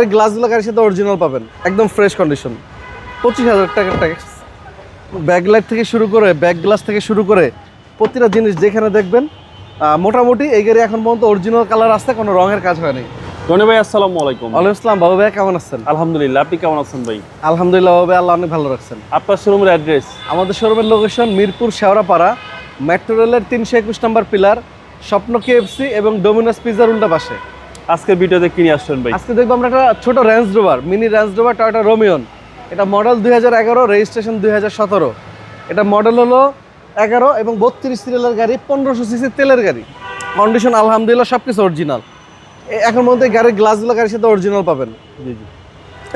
গাড়ির গ্লাসগুলো গাড়ির সাথে অরিজিনাল পাবেন। একদম ফ্রেশ কন্ডিশন পঁচিশ হাজার টাকার ট্যাক্স ব্যাক লাইট থেকে শুরু করে ব্যাক গ্লাস থেকে শুরু করে প্রতিটা জিনিস যেখানে দেখবেন মোটামুটি এই গাড়ি এখন পর্যন্ত অরিজিনাল কালার আসছে কোনো রঙের কাজ হয়নি। রনি ভাই আসসালামু আলাইকুম। ওয়ালাইকুম আসসালাম বাবু ভাই কেমন আছেন? আলহামদুলিল্লাহ আপনি কেমন আছেন ভাই? আলহামদুলিল্লাহ বাবু ভাই আল্লাহ অনেক ভালো রাখছেন। আপনার শোরুমের অ্যাড্রেস আমাদের শোরুমের লোকেশন মিরপুর শেওড়াপাড়া মেট্রো রেলের তিনশো একুশ নম্বর পিলার স্বপ্ন কেএফসি এবং ডোমিনোস পিজার উল্টা পাশে। আজকে ভিডিওতে কিনে আসছেন ভাই? আজকে দেখব আমরা একটা ছোট Range Rover Mini Range Rover Toyota Rumion এটা মডেল দুই হাজার এগারো রেজিস্ট্রেশন দুই হাজার সতেরো। এটা মডেল হলো এগারো এবং বত্রিশ সিরিয়ালের গাড়ি পনেরোশো সিসি তেলের গাড়ি। কন্ডিশন আলহামদুলিল্লাহ সব কিছু অরিজিনাল এখন মধ্যে গাড়ির গ্লাসগুলো গাড়ির সাথে অরিজিনাল পাবেন। জি জি।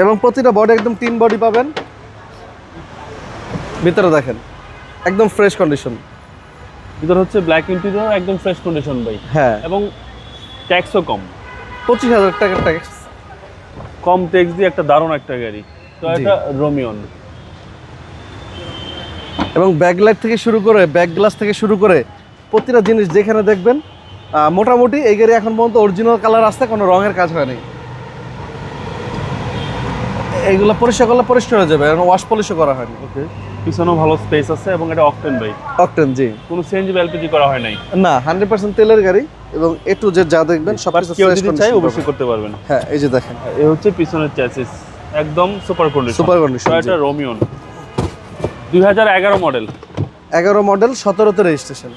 এবং প্রতিটা বডি একদম তিন বডি পাবেন। ভিতরে দেখেন একদম ফ্রেশ কন্ডিশন ভিতর হচ্ছে ব্ল্যাক ইন্টেরিয়র একদম ফ্রেশ কন্ডিশন ভাই। হ্যাঁ। এবং ট্যাক্সও কম। পঁচিশ হাজার টাকার ট্যাক্স কম ট্যাক্স দিয়ে একটা দারুণ একটা গাড়ি। তো। এটা রোমিয়ন এবং ব্যাক লাইট থেকে শুরু করে ব্যাক গ্লাস থেকে শুরু করে প্রতিটা জিনিস যেখানে দেখবেন মোটামুটি এই গাড়ি এখন পর্যন্ত অরিজিনাল কালার আসতে কোনো রঙের কাজ হয়নি। এইগুলো পরিষ্কার করলে পরিষ্কার হয়ে যাবে ওয়াশ পলিশও করা হয়নি। ওকে পিছনেও ভালো স্পেস আছে এবং এটা অকটেন ভাই অকটেন জি। কোনো সিএনজি বা এলপিজি করা হয় নাই। না হান্ড্রেড পার্সেন্ট তেলের গাড়ি এবং এ টু জেড যা দেখবেন সব কিছু কেউ যদি চাই। অবশ্যই করতে পারবেন। হ্যাঁ এই যে দেখেন। এ হচ্ছে পিছনের চ্যাসিস একদম সুপার কন্ডিশন সুপার কন্ডিশন এটা হাজার এগারো মডেল এগারো মডেল সতেরোতে রেজিস্ট্রেশন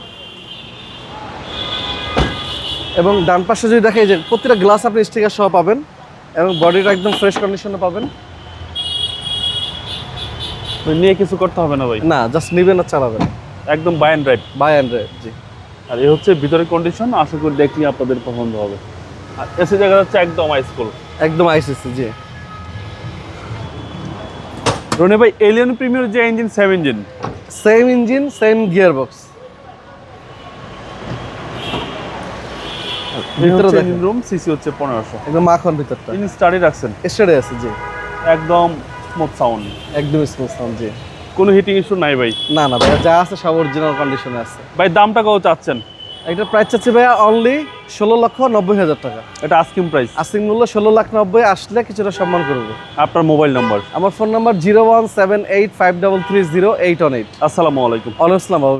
এবং ডান পাশে যদি দেখে এই যে প্রতিটা গ্লাস আপনি স্টিকার সহ পাবেন এবং বডিটা একদম ফ্রেশ কন্ডিশনে পাবেন। নিয়ে কিছু করতে হবে না ভাই। না জাস্ট নিবেন আর চালাবেন। একদম buy and ride buy and জি। আর এই হচ্ছে ভিতরের কন্ডিশন আশা করি দেখলে আপনাদের পছন্দ হবে। আর এসি জায়গা হচ্ছে একদম হাইস্কুল একদম আইসিসি জি। রনি ভাই এলিয়ন প্রিমিয়ার যে engine same engine same engine same gear box ভিতরে দেখেন। রুম সিসি হচ্ছে পনেরোশো। একদম মাখন ভিতরটা। ইঞ্জিন স্টাডি রাখছেন। স্টেডে আছে জি। একদম স্মুথ সাউন্ড একদম স্মুথ সাউন্ড জি। কোনো হিটিং ইস্যু নাই ভাই? না না ভাই যা আছে সব অরিজিনাল কন্ডিশনে আছে। ভাই দামটা কত চাচ্ছেন? এটা প্রাইস চাচ্ছি ভাইয়া অনলি ষোলো লক্ষ নব্বই হাজার টাকা। এটা আস্কিং প্রাইস আস্কিং মূল্য ষোলো লাখ নব্বই আসলে কিছুটা সম্মান করব। আপনার মোবাইল নম্বর আমার phone number zero one seven eight five double three zero eight one eight আসসালামু আলাইকুম। অনসলাম বাবু